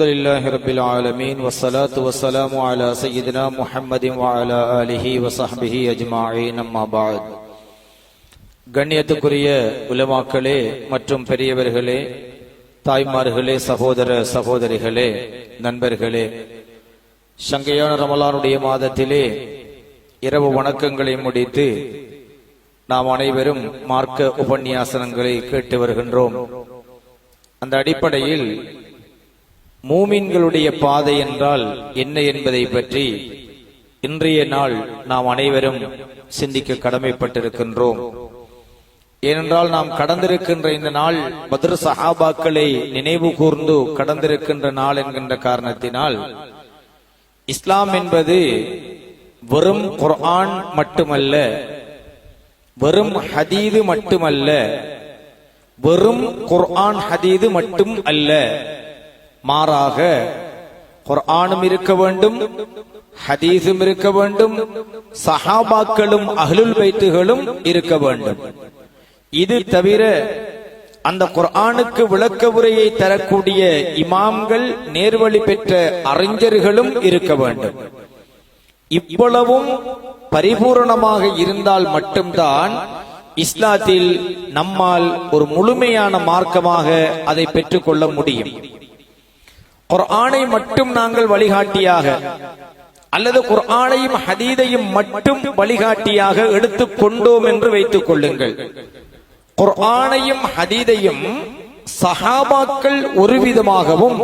الحمد لله رب العالمين والصلاة والسلام على سيدنا محمد وعلى آله وصحبه أجمعين أما بعد கண்ணியத்துக்குரிய உலமாக்களே மற்றும் பெரியவர்களே தாய்மார்களே சகோதர சகோதரிகளே நண்பர்களே சங்கையான ரமலானுடைய மாதத்திலே இரவு வணக்கங்களை முடித்து நாம் அனைவரும் மார்க்க உபன்யாசனங்களை கேட்டு வருகின்றோம் அந்த அடிப்படையில் மூமின்களுடைய பாதை என்றால் என்ன என்பதை பற்றி இன்றைய நாள் நாம் அனைவரும் சிந்திக்க கடமைப்பட்டிருக்கின்றோம். ஏனென்றால் நாம் கடந்திருக்கின்ற இந்த நாள் பத்ர சஹாபாக்களை நினைவு கூர்ந்து கடந்திருக்கின்ற நாள் என்கின்ற காரணத்தினால் இஸ்லாம் என்பது வெறும் குர்ஆன் மட்டுமல்ல வெறும் ஹதீது மட்டுமல்ல வெறும் குர்ஆன் ஹதீது மட்டும் அல்ல. மாறாக குர்ஆனும் இருக்க வேண்டும் ஹதீஸும் இருக்க வேண்டும் சஹாபாக்களும் அஹ்லுல் பைத்துகளும் இருக்க வேண்டும். இது தவிர அந்த குர்ஆனுக்கு விளக்க உரையை தரக்கூடிய இமாம்கள் நேர்வழி பெற்ற அறிஞர்களும் இருக்க வேண்டும். இவ்வளவும் பரிபூரணமாக இருந்தால் மட்டும்தான் இஸ்லாத்தில் நம்மால் ஒரு முழுமையான மார்க்கமாக அதை பெற்றுக்கொள்ள முடியும். குர்ஆனை மட்டும் நாங்கள் வழிகாட்டியாக அல்லது குர்ஆனையும் ஹதீதையும் மட்டும் வழிகாட்டியாக எடுத்துக் கொண்டோம் என்று வைத்துக் கொள்ளுங்கள் குர்ஆனையும் ஹதீதையும் சஹாபாக்கள் ஒரு விதமாகவும்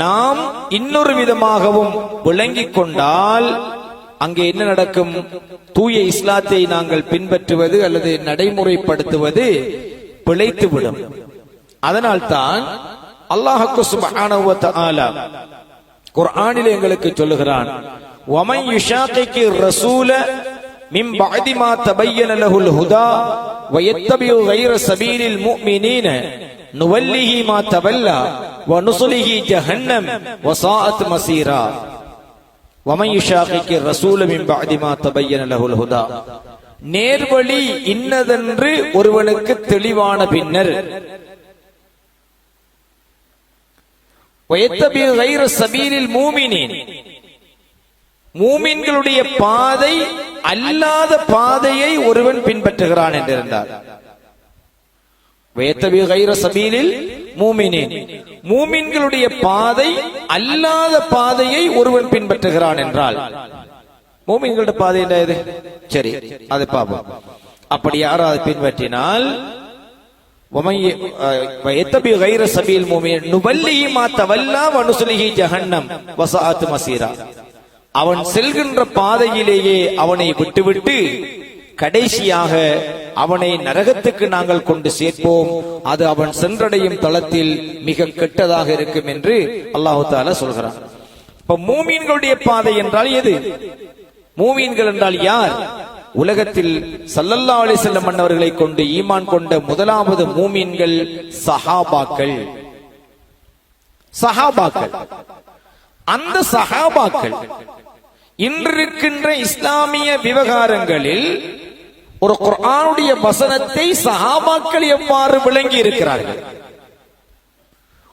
நாம் இன்னொரு விதமாகவும் விளங்கிக் கொண்டால் அங்கே என்ன நடக்கும் தூய இஸ்லாத்தை நாங்கள் பின்பற்றுவது அல்லது நடைமுறைப்படுத்துவது பிழைத்துவிடும் அதனால்தான் அல்லாஹுக்கு சுபஹானஹு வ தஆலா குர்ஆனில் எங்களுக்கு சொல்லுகிறான் வமன் யுஷாகிக்கு ரசூல மின் பஅதி மா தபய்யன லஹுல் ஹுதா வ யத்தபிஉ கைர சபீலில் முஃமினீன நுவல்லிஹி மா தவல்லா வ நுஸ்லிஹி ஜஹன்னம் வ சாஅத் மசீரா வமன் யுஷாகிக்கு ரசூல மின் பஅதி மா தபய்யன லஹுல் ஹுதா நேர்வழி இன்னதென்று ஒருவனுக்கு தெளிவான பின்னர் வயத்தபி கைர சபீலில் மூமினின் மூமின்களுடைய பாதை அல்லாத பாதையை ஒருவன் பின்பற்றுகிறான் என்றிருந்தார் மூமின்களுடைய பாதை அல்லாத பாதையை ஒருவன் பின்பற்றுகிறான் என்றால் மூமின்களுடைய பாதை என்ன சரி அது பாபம் அப்படி யாராவது பின்பற்றினால் எத்தபி கைர சபீல் மூமின் நுபல்லிஹி மா ஜஹன்னம் வசாத் மசீரா அவன் செல்கின்ற பாதையிலேயே அவனை விட்டுவிட்டு கடைசியாக அவனை நரகத்துக்கு நாங்கள் கொண்டு சேர்ப்போம் அது அவன் சென்றடையும் தளத்தில் மிக கெட்டதாக இருக்கும் என்று அல்லாஹு தாலா சொல்கிறான் இப்ப மூமீன்களுடைய பாதை என்றால் எது மூமீன்கள் என்றால் யார் உலகத்தில் சல்லல்லா அலிசல்லம் மன்னவர்களை கொண்டு ஈமான் கொண்ட முதலாவது மூமீன்கள் சஹாபாக்கள். சஹாபாக்கள். அந்த சஹாபாக்கள் இன்றிருக்கின்ற இஸ்லாமிய விவகாரங்களில் ஒரு குரானுடைய வசனத்தை சஹாபாக்கள் எவ்வாறு விளங்கி இருக்கிறார்கள்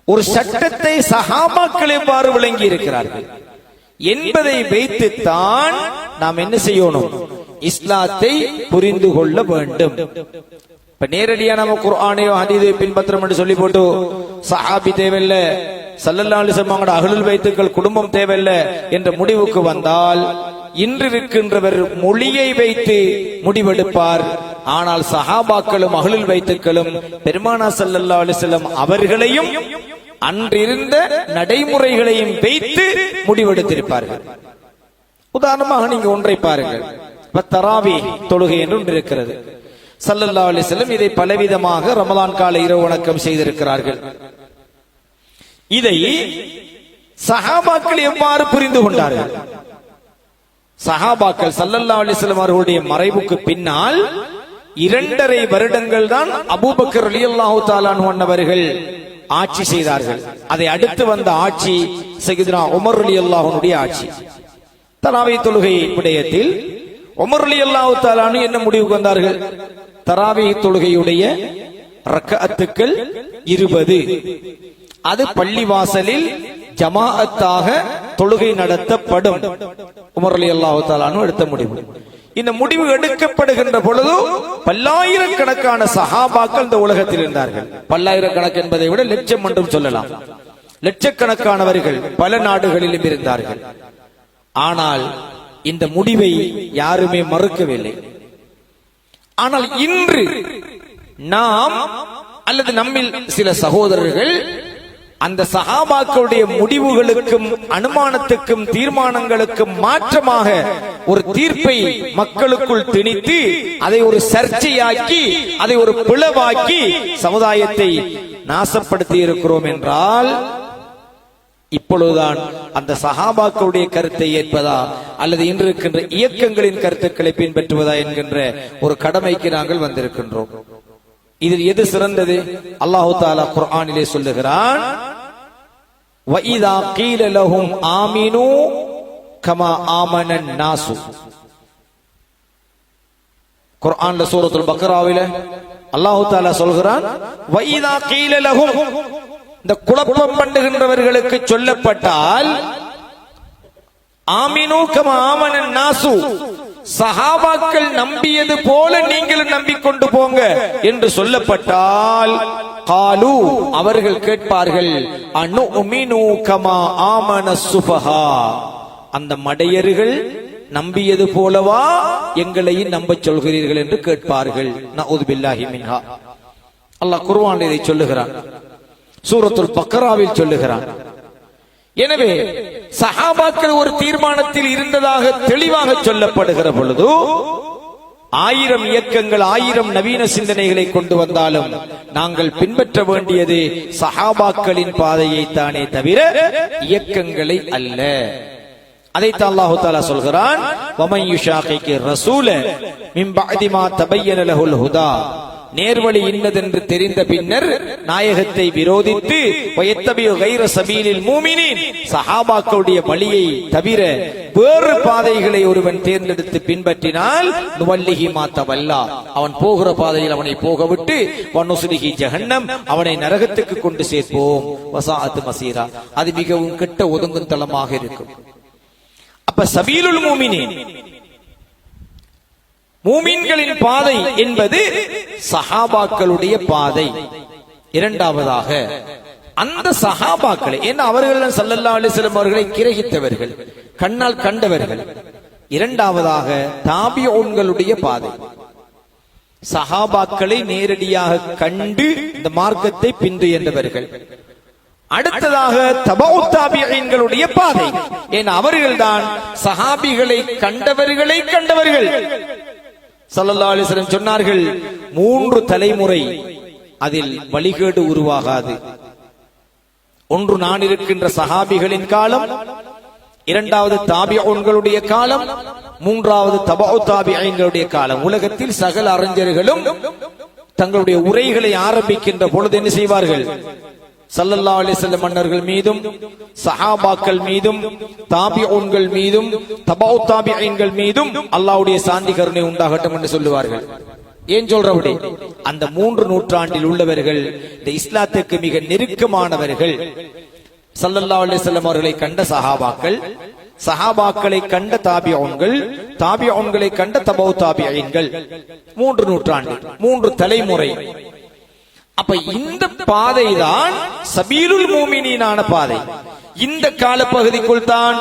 ஒரு சட்டத்தை சஹாபாக்கள் எவ்வாறு விளங்கி இருக்கிறார்கள் என்பதை வைத்துத்தான் நாம் என்ன செய்யணும்? இஸ்லாத்தை புரிந்து கொள்ள வேண்டும். இப்ப நேரடியா நம்ம குர்ஆனையோ ஹதீதை பின்பற்றம் என்று சொல்லி போட்டு சஹாபி தேவையில்ல சல்லல்லா அலிசம்மாங்கட அகலுல் வைத்துக்கள் குடும்பம் தேவையில்ல என்ற முடிவுக்கு வந்தால் இன்று இருக்கின்றவர் மொழியை வைத்து முடிவெடுப்பார். ஆனால் சஹாபாக்களும் அகலுல் வைத்துக்களும் பெருமானா சல்லல்லா அலிசல்லம் அவர்களையும் அன்றிருந்த நடைமுறைகளையும் வைத்து முடிவெடுத்திருப்பார்கள். உதாரணமாக நீங்க ஒன்றை பாருங்கள். தராவி தொழுகை என்று ஒன்று இருக்கிறது. சல்லல்லா அலிசல்லம் இதை பலவிதமாக ரமலான் கால இரவு வணக்கம் செய்திருக்கிறார்கள். இதை சஹாபாக்கள் எவ்வாறு புரிந்து கொண்டார்கள்? சஹாபாக்கள் சல்லல்லா அலிஸ்லாம் அவர்களுடைய மறைவுக்கு பின்னால் இரண்டரை வருடங்கள் தான் அபூபக்கர் அலி அல்லாஹு தாலான் அவர்கள் ஆட்சி செய்தார்கள். அதை அடுத்து வந்த ஆட்சி சகித்னா உமர் அலி அல்லாஹனுடைய ஆட்சி. தலாவை தொழுகை விடயத்தில் உமர் அலி என்ன முடிவுக்கு வந்தார்கள்? தராவி தொழுகையுடைய ரக்கத்துக்கள் இருபது. அது பள்ளிவாசலில் ஜமாஅத்தாக தொழுகை நடத்தப்படும். உமர்லி அலி எடுத்த முடிவு. இந்த முடிவு எடுக்கப்படுகின்ற பொழுது பல்லாயிரக்கணக்கான சஹாபாக்கள் இந்த உலகத்தில் இருந்தார்கள். பல்லாயிரக்கணக்கு என்பதை விட லட்சம் என்றும் சொல்லலாம். லட்சக்கணக்கானவர்கள் பல நாடுகளிலும் இருந்தார்கள். ஆனால் இந்த முடிவை யாருமே மறுக்கவில்லை. ஆனால் இன்று நாம் அல்லது நம்மில் சில சகோதரர்கள் அந்த சகாபாக்களுடைய முடிவுகளுக்கும் அனுமானத்துக்கும் தீர்மானங்களுக்கும் மாற்றமாக ஒரு தீர்ப்பை மக்களுக்குள் திணித்து அதை ஒரு சர்ச்சையாக்கி அதை ஒரு பிளவாக்கி சமுதாயத்தை நாசப்படுத்தி இருக்கிறோம் என்றால் இப்பொழுதுதான் அந்த சகாபாக்களுடைய கருத்தை ஏற்பதா அல்லது இன்று இருக்கின்ற இயக்கங்களின் கருத்துக்களை பின்பற்றுவதா என்கின்ற ஒரு கடமைக்கு நாங்கள் வந்திருக்கின்றோம். இதில் எது சிறந்தது? அல்லாஹு தாலா குர்ஆனிலே சொல்லுகிறான் குர்ஆன்ல சூரத்துல் பக்ராவில அல்லாஹு தாலா சொல்கிறான் இந்த குழப்பம் பண்ணுகின்றவர்களுக்கு சொல்லப்பட்டால் ஆமினூக்கம் ஆமனன் நாசு சஹாபாக்கள் நம்பியது போல நீங்களும் நம்பிக்கொண்டு போங்க என்று சொல்லப்பட்டால் காலு அவர்கள் கேட்பார்கள் அணு உமினு கமா ஆமன சுபஹா. அந்த மடையர்கள் நம்பியது போலவா எங்களையும் நம்பச் சொல்கிறீர்கள் என்று கேட்பார்கள். நான் உதுபில்லாஹி மின்ஹா. அல்லாஹ் குர்வான் இதை சொல்லுகிறான். சூரத்துல் பக்கராவில் சொல்லுகிறான். எனவே சஹாபாக்கள் ஒரு தீர்மானத்தில் இருந்ததாக தெளிவாக சொல்லப்படுகிற பொழுது ஆயிரம் இயக்கங்கள் ஆயிரம் நவீன சிந்தனைகளை கொண்டு வந்தாலும் நாங்கள் பின்பற்ற வேண்டியது சஹாபாக்களின் பாதையை தானே தவிர இயக்கங்களை அல்ல. அதைத்தான் அல்லாஹு தாலா சொல்கிறான் வமன் யுஷாகிக்கு ரசூல மின் பஅதி மா லஹுல் ஹுதா. நேர்வழி இன்னதென்று தெரிந்த பின்னர் நாயகத்தை விரோதித்து சபீலில் மூமினின். சஹாபாக்களுடைய வழியை தவிர வேறு பாதைகளை ஒருவன் தேர்ந்தெடுத்து பின்பற்றினால் நுவல்லிஹி மாத்தவல்லா அவன் போகிற பாதையில் அவனை போக விட்டு வனுசுலிஹி ஜஹன்னம். அவனை நரகத்துக்கு கொண்டு சேர்ப்போம். வசாத்து மசீரா. அது மிகவும் கெட்ட ஒதுங்கும் தளமாக இருக்கும். அப்ப சபீலுல் மூமினின் மூமின்களின் பாதை என்பது சஹாபாக்களுடைய பாதை. இரண்டாவதாக அந்த சஹாபாக்களை ஏன்னா அவர்கள் சல்லல்லா அலிஸ்லம் அவர்களை கிரகித்தவர்கள் கண்ணால் கண்டவர்கள். இரண்டாவதாக தாபியோன்களுடைய பாதை. சஹாபாக்களை நேரடியாக கண்டு இந்த மார்க்கத்தை பின்துயர்ந்தவர்கள். அடுத்ததாக தபவுத்தாபியங்களுடைய பாதை. ஏன் அவர்கள்தான் சஹாபிகளை கண்டவர்களை கண்டவர்கள். சல்லல்லா அலிஸ்லம் சொன்னார்கள் மூன்று தலைமுறை அதில் வழிகேடு உருவாகாது. ஒன்று நான் இருக்கின்ற சஹாபிகளின் காலம் இரண்டாவது தாபியோன்களுடைய காலம் மூன்றாவது தபவு தாபியங்களுடைய காலம். உலகத்தில் சகல அறிஞர்களும் தங்களுடைய உரைகளை ஆரம்பிக்கின்ற பொழுது என்ன செய்வார்கள்? சல்லல்லா அலிசல்ல மன்னர்கள் மீதும் சஹாபாக்கள் மீதும் தாபியோன்கள் மீதும் தபாவு தாபியன்கள் மீதும் அல்லாவுடைய சாந்தி கருணை உண்டாகட்டும் என்று சொல்லுவார்கள். ஏன் சொல்றபடி? அந்த மூன்று நூற்றாண்டில் உள்ளவர்கள் இந்த இஸ்லாத்துக்கு மிக நெருக்கமானவர்கள். சல்லல்லா அலிசல்லம் அவர்களை கண்ட சஹாபாக்கள் சஹாபாக்களை கண்ட தாபியோன்கள் தாபியோன்களை கண்ட தபவு தாபியன்கள். மூன்று நூற்றாண்டு மூன்று தலைமுறை அப்ப இந்த பாதை தான் சபீருல் மூமினான பாதை. இந்த காலப்பகுதிக்குள் தான்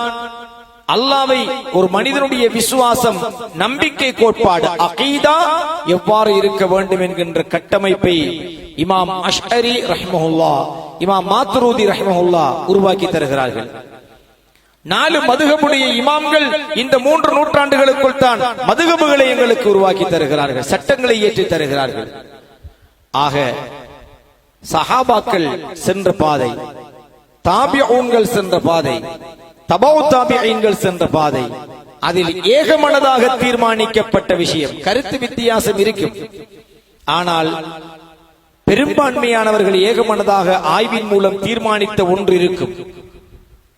அல்லாவை ஒரு மனிதனுடைய விசுவாசம் நம்பிக்கை கோட்பாடு அகீதா எவ்வாறு இருக்க வேண்டும் என்கின்ற கட்டமைப்பை இமாம் அஷ்ஹரி ரஹ்மஹுல்லா இமாம் மாத்ரூதி ரஹ்மஹுல்லா உருவாக்கி தருகிறார்கள். நாலு மதுகபுடைய இமாம்கள் இந்த மூன்று நூற்றாண்டுகளுக்குள் தான் மதுகபுகளை எங்களுக்கு உருவாக்கி தருகிறார்கள் சட்டங்களை ஏற்றி தருகிறார்கள். ஆக சஹாபாக்கள் சென்ற பாதை. தாபியூன்கள் சென்ற பாதை. தபவு தாபியன்கள் சென்ற பாதை. அதில் ஏகமனதாக தீர்மானிக்கப்பட்ட விஷயம். கருத்து வித்தியாசம் இருக்கும். ஆனால் பெரும்பான்மையானவர்கள் ஏகமனதாக ஆய்வின் மூலம் தீர்மானித்த ஒன்று இருக்கும்.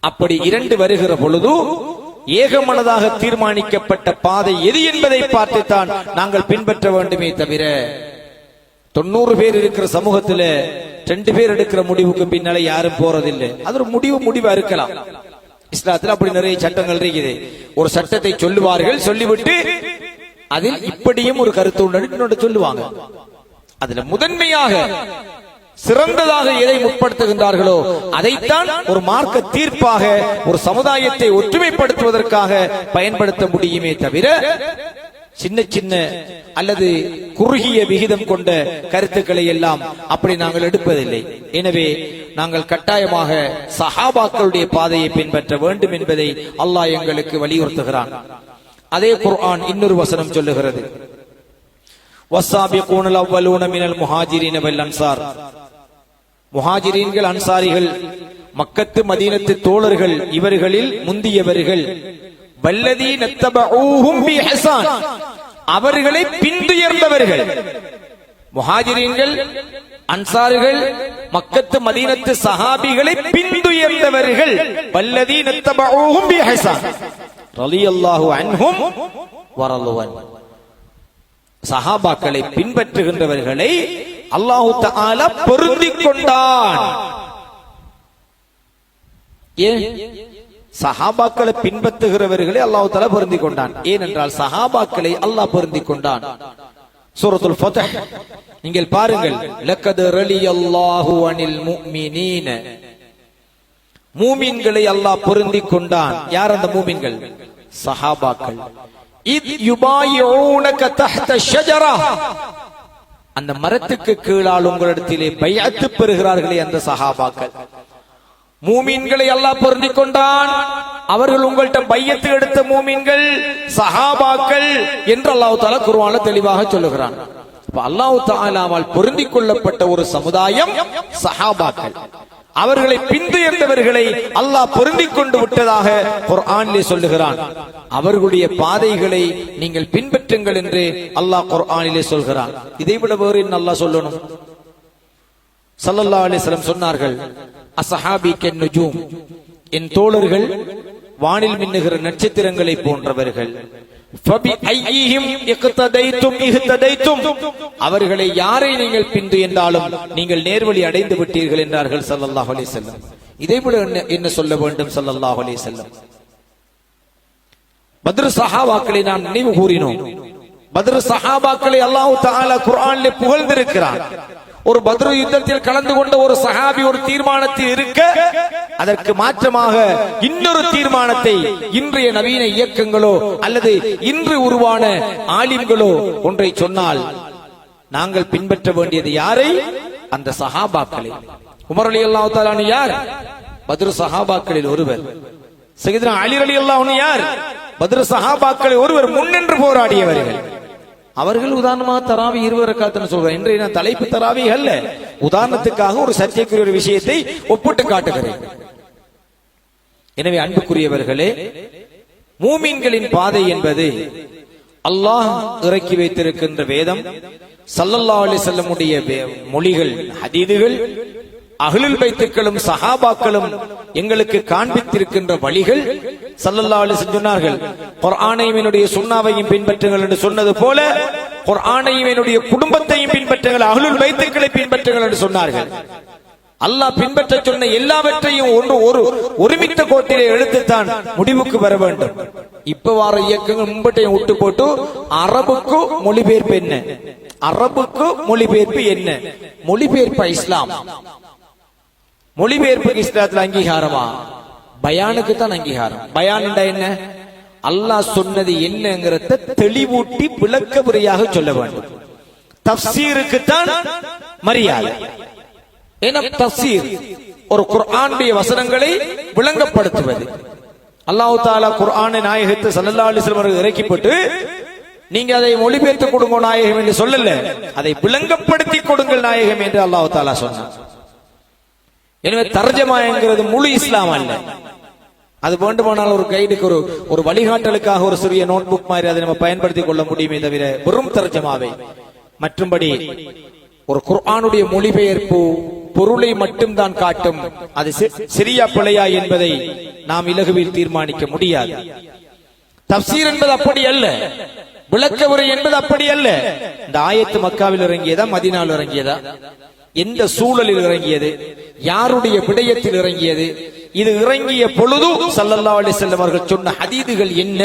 அப்படி இரண்டு வருகிற பொழுது ஏகமனதாக தீர்மானிக்கப்பட்ட பாதை எது என்பதை பார்த்துத்தான் நாங்கள் பின்பற்ற வேண்டுமே தவிர தொண்ணூறு பேர் இருக்கிற சமூகத்துல ரெண்டு பேர் எடுக்கிற முடிவுக்கு பின்னால யாரும் போறதில்லை. அது ஒரு முடிவு முடிவா இருக்கலாம். இஸ்லாத்துல அப்படி நிறைய சட்டங்கள் இருக்குது. ஒரு சட்டத்தை சொல்லுவார்கள் சொல்லிவிட்டு அதில் இப்படியும் ஒரு கருத்து உண்டு. சொல்லுவாங்க. அதுல முதன்மையாக சிறந்ததாக எதை முற்படுத்துகின்றார்களோ அதைத்தான் ஒரு மார்க்க தீர்ப்பாக ஒரு சமுதாயத்தை ஒற்றுமைப்படுத்துவதற்காக பயன்படுத்த முடியுமே தவிர சின்ன சின்ன அல்லது குறுகிய விகிதம் கொண்ட கருத்துக்களை எல்லாம் அப்படி நாங்கள் எடுப்பதில்லை. எனவே நாங்கள் கட்டாயமாக சஹாபாக்களுடைய பாதையை பின்பற்ற வேண்டும் என்பதை அல்லாஹ் எங்களுக்கு வலியுறுத்துகிறான். அதே குர்ஆன் இன்னொரு வசனம் சொல்லுகிறது. வசாபிகூனல் அவ்வலூன மினல் முஹாஜிரின் வல் அன்சார். முஹாஜிரீன்கள் அன்சாரிகள் மக்கத்து மதீனத்து தோழர்கள் இவர்களில் முந்தியவர்கள் வல்லதி நத்தபஊஹும் பிஹசான் அவர்களை பின்துயர்ந்தவர்கள். முஹாஜிரீன்கள் அன்சார்கள் மக்கத்து மதீனத்து சஹாபிகளை பின்துயர்ந்தவர்கள். வல்லதி நத்தபஊஹும் பிஹசான் ரலியல்லாஹு அன்ஹும் வரலுவன். சஹாபாக்களை பின்பற்றுகின்றவர்களை அல்லாஹு தஆலா பொருந்திக் கொண்டான். ஏன்? சஹாபாக்களை பின்பற்றுகிறவர்களை அல்லாஹு தலா பொருந்தி கொண்டான் ஏனென்றால் சஹாபாக்களை அல்லாஹ் பொருந்தி கொண்டான் சூரத்துல் ஃபத்ஹ் நீங்கள் பாருங்கள் லக்கத் ரலியல்லாஹு அனில் முஃமினீன. மூமின்களை அல்லாஹ் பொருந்தி கொண்டான் யார் அந்த மூமின்கள்? சஹாபாக்கள். இத் யுபாயிஊனக தஹ்த ஷஜரா. அந்த மரத்துக்கு கீழால் உங்களிடத்திலே பையத்து பெறுகிறார்களே அந்த சஹாபாக்கள். மூமீன்களை அல்லாஹ் பொருந்திக் கொண்டான் அவர்கள் உங்கள்கிட்ட பையத்து எடுத்த மூமீன்கள் சஹாபாக்கள் என்று அல்லாஹு தாலா குருவான தெளிவாக சொல்லுகிறான். அல்லாஹு தாலாவால் பொருந்தி கொள்ளப்பட்ட ஒரு சமுதாயம் சஹாபாக்கள். அவர்களை பின்துயர்ந்தவர்களை அல்லாஹ் பொருந்திக் கொண்டு விட்டதாக குர்ஆனிலே சொல்லுகிறான். அவர்களுடைய பாதைகளை நீங்கள் பின்பற்றுங்கள் என்று அல்லாஹ் குர்ஆனிலே சொல்கிறான். இதைவிட வேறு என்ன அல்லாஹ் சொல்லணும்? சல்லல்லா அலிஸ்லம் சொன்னார்கள் அசஹாபி கென்னுஜூம் என் தோழர்கள் வானில் மின்னுகிற நட்சத்திரங்களை போன்றவர்கள். அவர்களை யாரை நீங்கள் பிந்து என்றாலும் நீங்கள் நேர்வழி அடைந்து விட்டீர்கள் என்றார்கள் சல்லாஹ் அலி செல்லம் இதே போல என்ன சொல்ல வேண்டும் சல்லாஹ் அலி செல்லம் பத்ரு சஹாபாக்களை நாம் நினைவு கூறினோம். பத்ரு சஹாபாக்களை அல்லாஹு தாலா குர்ஆனிலே புகழ்ந்திருக்கிறான் ஒரு பத்ரு யுத்தத்தில் கலந்து கொண்ட ஒரு சஹாபி ஒரு தீர்மானத்தில் இருக்க அதற்கு மாற்றமாக இன்னொரு தீர்மானத்தை இன்றைய நவீன இயக்கங்களோ அல்லது இன்று உருவான ஆலிம்களோ ஒன்றை சொன்னால் நாங்கள் பின்பற்ற வேண்டியது யாரை? அந்த சஹாபாக்களை. உமர் அலி யார்? பத்ரு சஹாபாக்களில் ஒருவர். சகிதனா அலி அலி அல்லாஹ் யார்? பத்ரு சஹாபாக்களில் ஒருவர் முன்னின்று போராடியவர்கள். அவர்கள் உதாரணமாக தராவி இருவர் காத்துன்னு சொல்றேன் இன்றைய நான் தலைப்பு தராவி அல்ல உதாரணத்துக்காக ஒரு சர்ச்சைக்குரிய ஒரு விஷயத்தை ஒப்பிட்டு காட்டுகிறேன். எனவே அன்புக்குரியவர்களே மூமின்களின் பாதை என்பது அல்லாஹ் இறக்கி வைத்திருக்கின்ற வேதம் சல்லல்லா அலி செல்லமுடைய மொழிகள் ஹதீதுகள் அகலில் பைத்துக்களும் சஹாபாக்களும் எங்களுக்கு காண்பித்திருக்கின்ற வழிகள் சல்லல்லா அலி சொன்னார்கள். குர்ஆனையும் என்னுடைய சுண்ணாவையும் பின்பற்றுங்கள் என்று சொன்னது போல குர்ஆனையும் என்னுடைய குடும்பத்தையும் பின்பற்றுங்கள் அகலுல் பைத்துக்களை பின்பற்றுங்கள் என்று சொன்னார்கள். அல்லாஹ் பின்பற்ற சொன்ன எல்லாவற்றையும் ஒன்று ஒரு ஒருமித்த கோட்டிலே எடுத்துத்தான் முடிவுக்கு வர வேண்டும். இப்ப வார இயக்கங்கள் மும்பட்டையும் விட்டு போட்டு அரபுக்கு மொழிபெயர்ப்பு என்ன? அரபுக்கு மொழிபெயர்ப்பு என்ன? மொழிபெயர்ப்பு இஸ்லாம். மொழிபெயர்ப்புக்கு இஸ்லாத்துல அங்கீகாரமா? பயானுக்கு தான் அங்கீகாரம். பயான் என்ன? அல்லாஹ் சொன்னது என்னங்கிறத தெளிவூட்டி விளக்க முறையாக சொல்ல வேண்டும். தப்சீருக்கு தான் மரியாதை. ஏன்னா தப்சீர் ஒரு குர்ஆனுடைய வசனங்களை விளங்கப்படுத்துவது. அல்லாஹு தாலா குர்ஆனை நாயகத்தை சல்லல்லா அலிஸ்லம் அவர்கள் இறக்கிப்பட்டு நீங்க அதை மொழிபெயர்த்து கொடுங்க நாயகம் என்று சொல்லல. அதை விளங்கப்படுத்தி கொடுங்கள் நாயகம் என்று அல்லாஹு தாலா சொன்னார் எனவே தர்ஜமா என்கிறது முழு இஸ்லாம் அல்ல. அது வேண்டுமானால் ஒரு கைடுக்கு ஒரு ஒரு வழிகாட்டலுக்காக ஒரு சிறிய நோட் புக் மாதிரி அதை நம்ம பயன்படுத்திக் கொள்ள முடியுமே தவிர வெறும் தர்ஜமாவை. மற்றும்படி ஒரு குர்ஆனுடைய மொழிபெயர்ப்பு பொருளை மட்டும்தான் காட்டும். அது சிறியா பிழையா என்பதை நாம் இலகுவில் தீர்மானிக்க முடியாது. தப்சீர் என்பது அப்படி அல்ல. விளக்க உரை என்பது அப்படி அல்ல. இந்த ஆயத்து மக்காவில் இறங்கியதா மதினால் இறங்கியதா? எந்த சூழலில் இறங்கியது? யாருடைய விடயத்தில் இறங்கியது? இது இறங்கிய பொழுது சல்லல்லா அலி அவர்கள் சொன்ன ஹதீதுகள் என்ன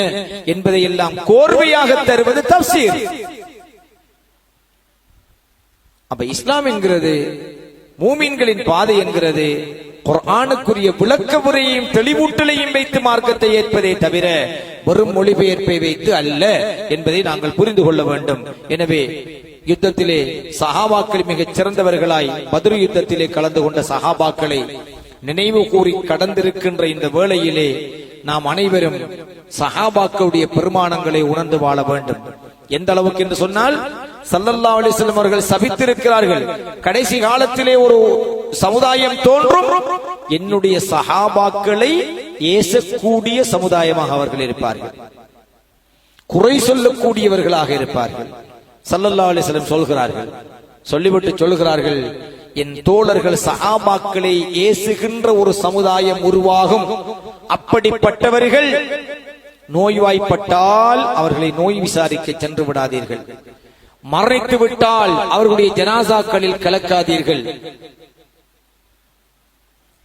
என்பதை எல்லாம் கோர்வையாக தருவது தப்சீர். அப்ப இஸ்லாம் என்கிறது மூமின்களின் பாதை என்கிறது குரானுக்குரிய விளக்க முறையையும் தெளிவூட்டலையும் வைத்து மார்க்கத்தை ஏற்பதே தவிர வெறும் மொழிபெயர்ப்பை வைத்து அல்ல என்பதை நாங்கள் புரிந்து கொள்ள வேண்டும். எனவே யுத்தத்திலே சஹாபாக்கள் மிகச் சிறந்தவர்களாய் பதிரு யுத்தத்திலே கலந்து கொண்ட சஹாபாக்களை நினைவு கூறி கடந்திருக்கின்ற இந்த வேளையிலே நாம் அனைவரும் சஹாபாக்களுடைய பெருமானங்களை உணர்ந்து வாழ வேண்டும் எந்த அளவுக்கு என்று சொன்னால் சல்லல்லா அலிஸ்லம் அவர்கள் சபித்திருக்கிறார்கள் கடைசி காலத்திலே ஒரு சமுதாயம் தோன்றும் என்னுடைய சஹாபாக்களை ஏசக்கூடிய சமுதாயமாக அவர்கள் இருப்பார்கள் குறை சொல்லக்கூடியவர்களாக இருப்பார்கள் சல்லல்லா அலிஸ்லம் சொல்கிறார்கள். சொல்லிவிட்டு சொல்கிறார்கள் என் தோழர்கள் சஹாபாக்களை ஏசுகின்ற ஒரு சமுதாயம் உருவாகும். அப்படிப்பட்டவர்கள் நோய்வாய்ப்பட்டால் அவர்களை நோய் விசாரிக்க சென்று விடாதீர்கள். மறைத்து விட்டால் அவர்களுடைய ஜனாசாக்களில் கலக்காதீர்கள்.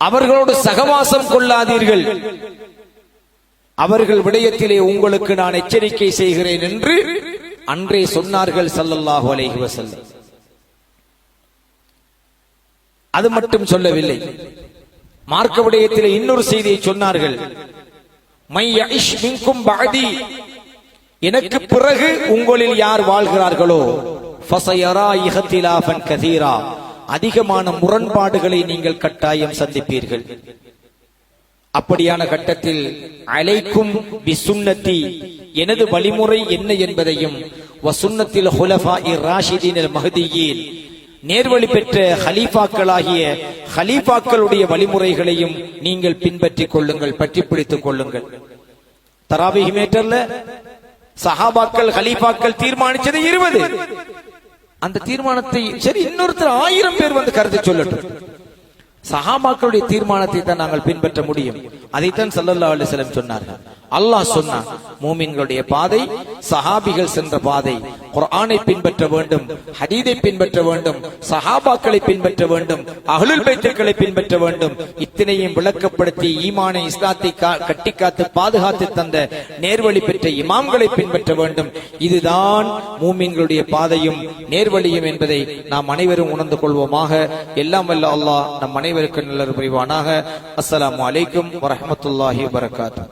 அவர்களோடு சகவாசம் கொள்ளாதீர்கள். அவர்கள் விடயத்திலே உங்களுக்கு நான் எச்சரிக்கை செய்கிறேன் என்று அன்றே சொன்னார்கள் சல்லல்லாஹு அலைஹி வசல்லம் அது மட்டும் சொல்லவில்லை. மார்க்க விடயத்தில் இன்னொரு செய்தியை சொன்னார்கள். மை யஇஷ் மின்கும் எனக்கு பிறகு உங்களில் யார் வாழ்கிறார்களோ? ஃபஸயரா இஹ்திலாஃபன் கதீரா. அதிகமான முரண்பாடுகளை நீங்கள் கட்டாயம் சந்திப்பீர்கள். அப்படியான கட்டத்தில் அலைக்கும் பிசுன்னத்தி எனது வழிமுறை என்ன என்பதையும் வசுன்னத்தில் ஹுலஃபா இராஷிதீன் மஹதியின் நேர்வழி பெற்ற ஹலீஃபாக்களாகிய ஹலீஃபாக்களுடைய வழிமுறைகளையும் நீங்கள் பின்பற்றிக் கொள்ளுங்கள் பற்றி பிடித்துக் கொள்ளுங்கள். தராபிஹி மேட்டர்ல சஹாபாக்கள் ஹலீஃபாக்கள் தீர்மானிச்சது இருபது. அந்த தீர்மானத்தை சரி இன்னொருத்தர் ஆயிரம் பேர் வந்து கருத்து சொல்லட்டும். சஹாபாக்களுடைய தீர்மானத்தை தான் நாங்கள் பின்பற்ற முடியும். அதைத்தான் சல்லல்லா அலிசலம் சொன்னார்கள். அல்லாஹ் சொன்னான் மூமின்களுடைய பாதை சஹாபிகள் சென்ற பாதை குரானை பின்பற்ற வேண்டும் ஹதீதை பின்பற்ற வேண்டும் சஹாபாக்களை பின்பற்ற வேண்டும் அஹ்லுல் பைத்துக்களை பின்பற்ற வேண்டும் இத்தனையும் விளக்கப்படுத்தி ஈமானை இஸ்லாத்தை கட்டி காத்து பாதுகாத்து தந்த நேர்வழி பெற்ற இமாம்களை பின்பற்ற வேண்டும். இதுதான் மூமின்களுடைய பாதையும் நேர்வழியும் என்பதை நாம் அனைவரும் உணர்ந்து கொள்வோமாக. எல்லாம் வல்ல அல்லாஹ் நம் அனைவரும் அனைவருக்கும் நல்ல புரிவானாக அஸ்லாம் அலைக்கும் வரமத்துல்லாஹி வரகாத்து